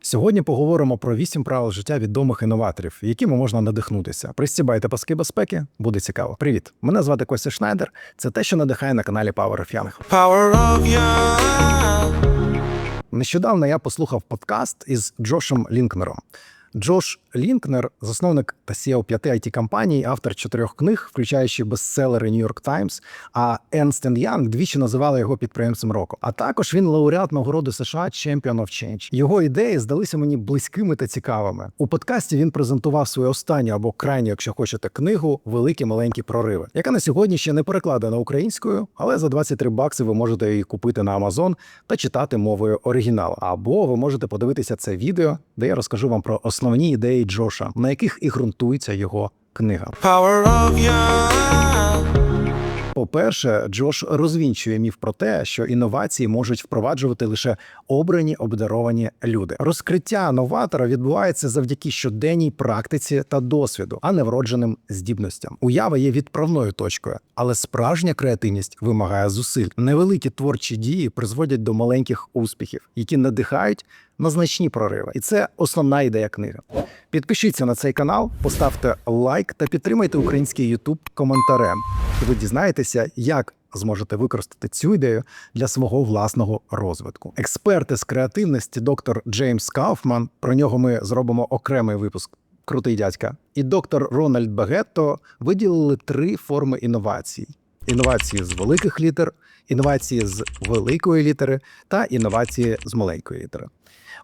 Сьогодні поговоримо про вісім правил життя відомих інноваторів, якими можна надихнутися. Пристібайте паски безпеки, буде цікаво. Привіт! Мене звати Костя Шнайдер. Це те, що надихає на каналі Power of Young. Power of young. Нещодавно я послухав подкаст із Джошем Лінкнером. Джош Лінкнер, засновник та CEO п'яти it компаній, автор чотирьох книг, включаючи бестселери York Times, а Ernst Young двічі називали його підприємцем року. А також він лауреат нагороди США Champion of Change. Його ідеї здалися мені близькими та цікавими. У подкасті він презентував свою останню або крайню, якщо хочете, книгу Великі маленькі прориви, яка на сьогодні ще не перекладена українською, але за 23 бакси ви можете її купити на Amazon та читати мовою оригіналу. Або ви можете подивитися це відео, де я розкажу вам про основні ідеї Джоша, на яких і ґрунтується його книга. Power of. По-перше, Джош розвінчує міф про те, що інновації можуть впроваджувати лише обрані обдаровані люди. Розкриття новатора відбувається завдяки щоденній практиці та досвіду, а не вродженим здібностям. Уява є відправною точкою, але справжня креативність вимагає зусиль. Невеликі творчі дії призводять до маленьких успіхів, які надихають на значні прориви. І це основна ідея книги. Підпишіться на цей канал, поставте лайк та підтримайте український YouTube коментарем. І ви дізнаєтеся, як зможете використати цю ідею для свого власного розвитку. Експерти з креативності, доктор Джеймс Кауфман. Про нього ми зробимо окремий випуск. Крутий дядька, і доктор Рональд Багетто виділили три форми інновацій: інновації з великих літер, інновації з великої літери та інновації з маленької літери.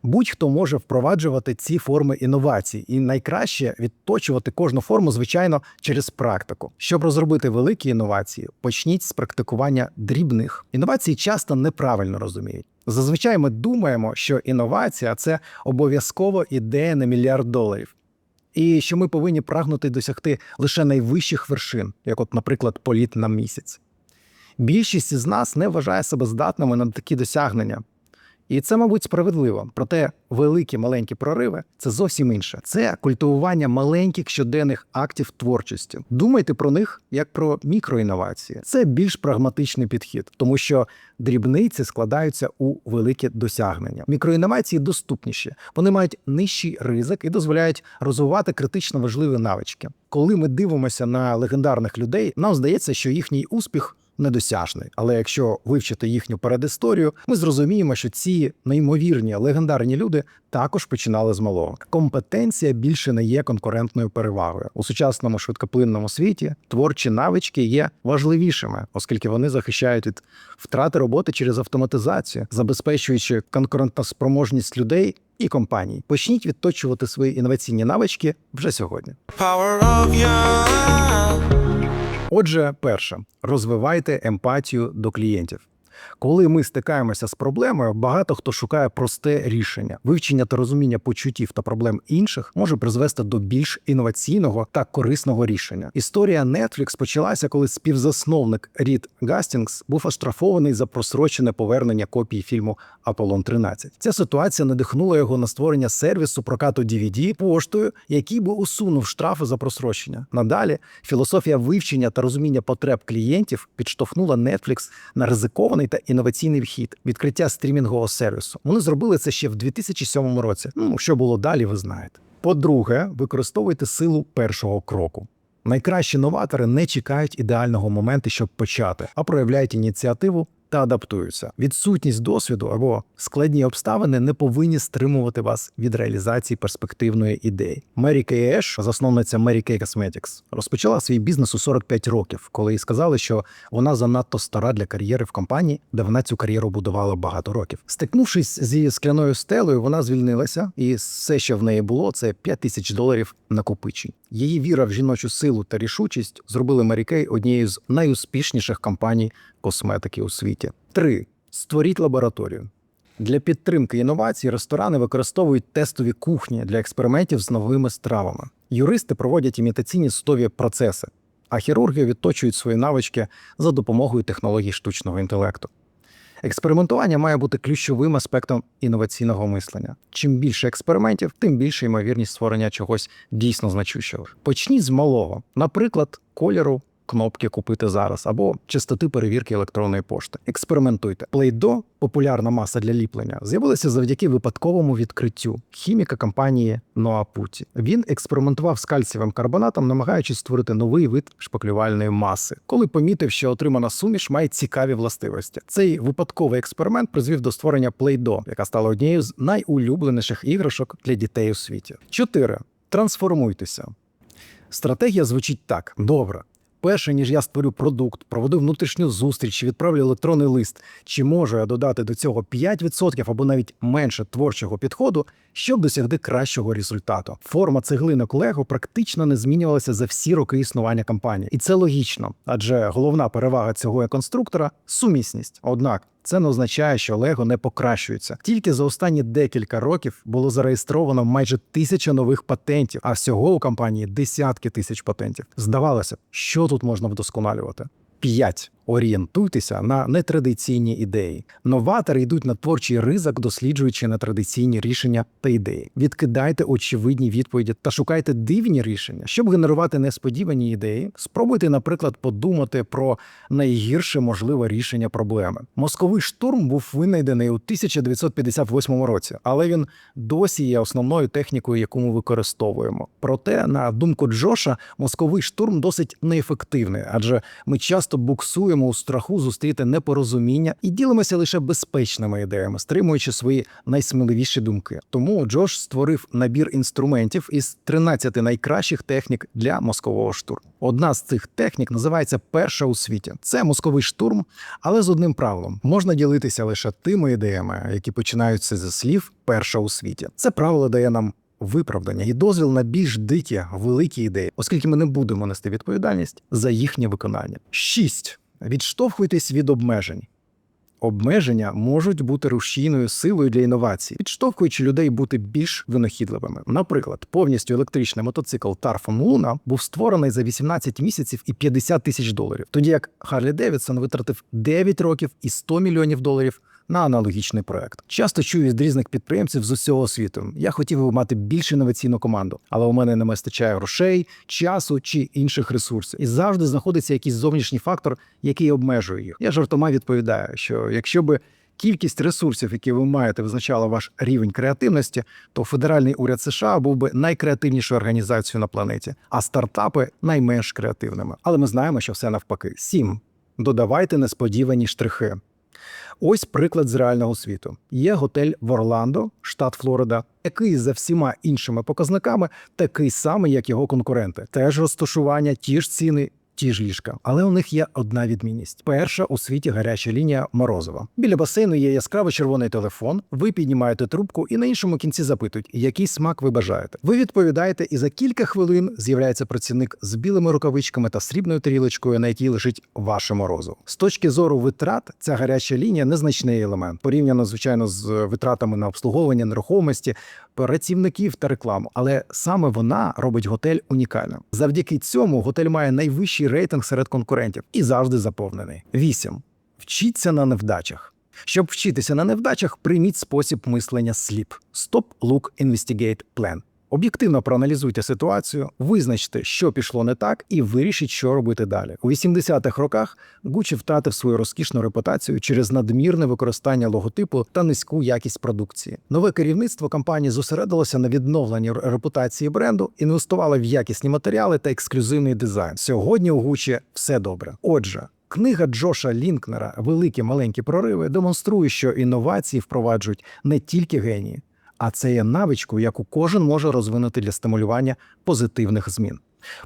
Будь-хто може впроваджувати ці форми інновацій, і найкраще відточувати кожну форму, звичайно, через практику. Щоб розробити великі інновації, почніть з практикування дрібних. Інновації часто неправильно розуміють. Зазвичай ми думаємо, що інновація це обов'язково ідея на мільярд доларів. І що ми повинні прагнути досягти лише найвищих вершин, як, от, наприклад, політ на місяць. Більшість із нас не вважає себе здатними на такі досягнення. І це, мабуть, справедливо. Проте великі маленькі прориви це зовсім інше. Це культивування маленьких щоденних актів творчості. Думайте про них як про мікроінновації. Це більш прагматичний підхід, тому що дрібниці складаються у великі досягнення. Мікроінновації доступніші, вони мають нижчий ризик і дозволяють розвивати критично важливі навички. Коли ми дивимося на легендарних людей, нам здається, що їхній успіх недосяжний. Але якщо вивчити їхню передісторію, ми зрозуміємо, що ці неймовірні легендарні люди також починали з малого. Компетенція більше не є конкурентною перевагою у сучасному швидкоплинному світі. Творчі навички є важливішими, оскільки вони захищають від втрати роботи через автоматизацію, забезпечуючи конкурентоспроможність людей. І компаній почніть відточувати свої інноваційні навички вже сьогодні. Power of young. Отже, перше, розвивайте емпатію до клієнтів. Коли ми стикаємося з проблемою, багато хто шукає просте рішення. Вивчення та розуміння почуттів та проблем інших може призвести до більш інноваційного та корисного рішення. Історія Netflix почалася, коли співзасновник Рід Гастінгс був оштрафований за просрочене повернення копії фільму Аполлон 13. Ця ситуація надихнула його на створення сервісу прокату DVD поштою, який би усунув штрафи за просрочення. Надалі філософія вивчення та розуміння потреб клієнтів підштовхнула Netflix на ризикований та інноваційний вхід відкриття стрімінгового сервісу. Вони зробили це ще в 2007 році. Ну що було далі, ви знаєте. По-друге, використовуйте силу першого кроку. Найкращі новатори не чекають ідеального моменту, щоб почати, а проявляють ініціативу та адаптуються. Відсутність досвіду або складні обставини не повинні стримувати вас від реалізації перспективної ідеї. Мері Кей Еш, засновниця Mary Kay Cosmetics, розпочала свій бізнес у 45 років, коли їй сказали, що вона занадто стара для кар'єри в компанії, де вона цю кар'єру будувала багато років. Стикнувшись зі скляною стелею, вона звільнилася, і все, що в неї було, це 5 тисяч доларів накопичень. Її віра в жіночу силу та рішучість зробили Мері Кей однією з найуспішніших компаній косметики у світі. Три створіть лабораторію. Для підтримки інновацій ресторани використовують тестові кухні для експериментів з новими стравами. Юристи проводять імітаційні судові процеси, а хірурги відточують свої навички за допомогою технологій штучного інтелекту. Експериментування має бути ключовим аспектом інноваційного мислення. Чим більше експериментів, тим більше ймовірність створення чогось дійсно значущого. Почніть з малого, наприклад, кольору кнопки купити зараз або частоти перевірки електронної пошти. Експериментуйте. Play-Doh – популярна маса для ліплення, з'явилася завдяки випадковому відкриттю хіміка компанії Ноапуті. Він експериментував з кальцієвим карбонатом, намагаючись створити новий вид шпаклювальної маси, коли помітив, що отримана суміш має цікаві властивості. Цей випадковий експеримент призвів до створення Play-Doh, яка стала однією з найулюбленіших іграшок для дітей у світі. 4. Трансформуйтеся. Стратегія звучить так: добре. Перше, ніж я створю продукт, проведу внутрішню зустріч, чи відправлю електронний лист, чи можу я додати до цього 5% або навіть менше творчого підходу, щоб досягти кращого результату. Форма цеглинок Лего практично не змінювалася за всі роки існування компанії, і це логічно, адже головна перевага цього конструктора сумісність. Однак це не означає, що Лего не покращується. Тільки за останні декілька років було зареєстровано майже тисяча нових патентів, а всього у компанії десятки тисяч патентів. Здавалося що тут можна вдосконалювати. 5. Орієнтуйтеся на нетрадиційні ідеї. Новатори йдуть на творчий ризик, досліджуючи нетрадиційні рішення та ідеї. Відкидайте очевидні відповіді та шукайте дивні рішення. Щоб генерувати несподівані ідеї, спробуйте, наприклад, подумати про найгірше можливе рішення проблеми. Мозковий штурм був винайдений у 1958 році, але він досі є основною технікою, яку ми використовуємо. Проте, на думку Джоша, мозковий штурм досить неефективний, адже ми часто буксуємо у страху зустріти непорозуміння і ділимося лише безпечними ідеями, стримуючи свої найсміливіші думки. Тому Джош створив набір інструментів із 13 найкращих технік для мозкового штурму. Одна з цих технік називається перша у світі. Це мозковий штурм, але з одним правилом можна ділитися лише тими ідеями, які починаються зі слів перша у світі. Це правило дає нам. Виправдання і дозвіл на більш дикі великі ідеї, оскільки ми не будемо нести відповідальність за їхнє виконання. 6. Відштовхуйтесь від обмежень. Обмеження можуть бути рушійною силою для інновацій, підштовхуючи людей бути більш винахідливими. Наприклад, повністю електричний мотоцикл Тарфон Луна був створений за 18 місяців і 50 тисяч доларів, тоді як Харлі Девідсон витратив 9 років і 100 мільйонів доларів на аналогічний проект. Часто чую від різних підприємців з усього світу. Я хотів би мати більш інноваційну команду, але у мене не вистачає грошей, часу чи інших ресурсів. І завжди знаходиться якийсь зовнішній фактор, який обмежує їх. Я жартома відповідаю, що якщо би кількість ресурсів, які ви маєте, визначала ваш рівень креативності, то федеральний уряд США був би найкреативнішою організацією на планеті, а стартапи найменш креативними. Але ми знаємо, що все навпаки. Сім. Додавайте несподівані штрихи. Ось приклад з реального світу. Є готель в Орландо, штат Флорида, який за всіма іншими показниками такий самий, як його конкуренти. Теж розташування, ті ж ціни. Ті ж ліжка, але у них є одна відмінність: перша у світі гаряча лінія Морозова. Біля басейну є яскравий червоний телефон. Ви піднімаєте трубку і на іншому кінці запитують, який смак ви бажаєте. Ви відповідаєте, і за кілька хвилин з'являється працівник з білими рукавичками та срібною тарілочкою, на якій лежить ваше морозиво. З точки зору витрат, ця гаряча лінія незначний елемент, порівняно звичайно з витратами на обслуговування нерухомості, працівників та рекламу. Але саме вона робить готель унікальним. Завдяки цьому готель має найвищий рейтинг серед конкурентів і завжди заповнений. 8. Вчіться на невдачах. Щоб вчитися на невдачах, прийміть спосіб мислення SLEEP – Stop, Look, Investigate, Plan. Об'єктивно проаналізуйте ситуацію, визначте, що пішло не так, і вирішіть, що робити далі. У 80-х роках Гуччі втратив свою розкішну репутацію через надмірне використання логотипу та низьку якість продукції. Нове керівництво компанії зосередилося на відновленні репутації бренду, інвестувало в якісні матеріали та ексклюзивний дизайн. Сьогодні у Гуччі все добре. Отже. Книга Джоша Лінкнера Великі маленькі прориви демонструє, що інновації впроваджують не тільки генії, а це є навичку, яку кожен може розвинути для стимулювання позитивних змін.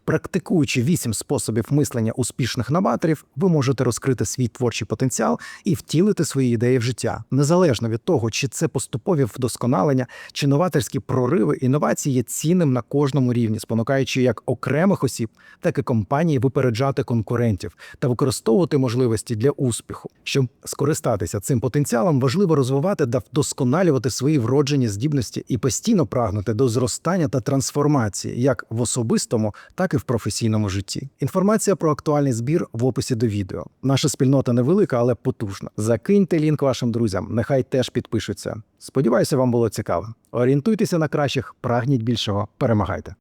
Практикуючи вісім способів мислення успішних новаторів, ви можете розкрити свій творчий потенціал і втілити свої ідеї в життя, незалежно від того, чи це поступові вдосконалення, чи новаторські прориви, інновації є цінним на кожному рівні, спонукаючи як окремих осіб, так і компанії випереджати конкурентів та використовувати можливості для успіху. Щоб скористатися цим потенціалом, важливо розвивати та вдосконалювати свої вроджені здібності і постійно прагнути до зростання та трансформації, як в особистому, так і в професійному житті. Інформація про актуальний збір в описі до відео. Наша спільнота невелика, але потужна. Закиньте лінк вашим друзям, нехай теж підпишуться. Сподіваюся, вам було цікаво. Орієнтуйтеся на кращих, прагніть більшого, перемагайте.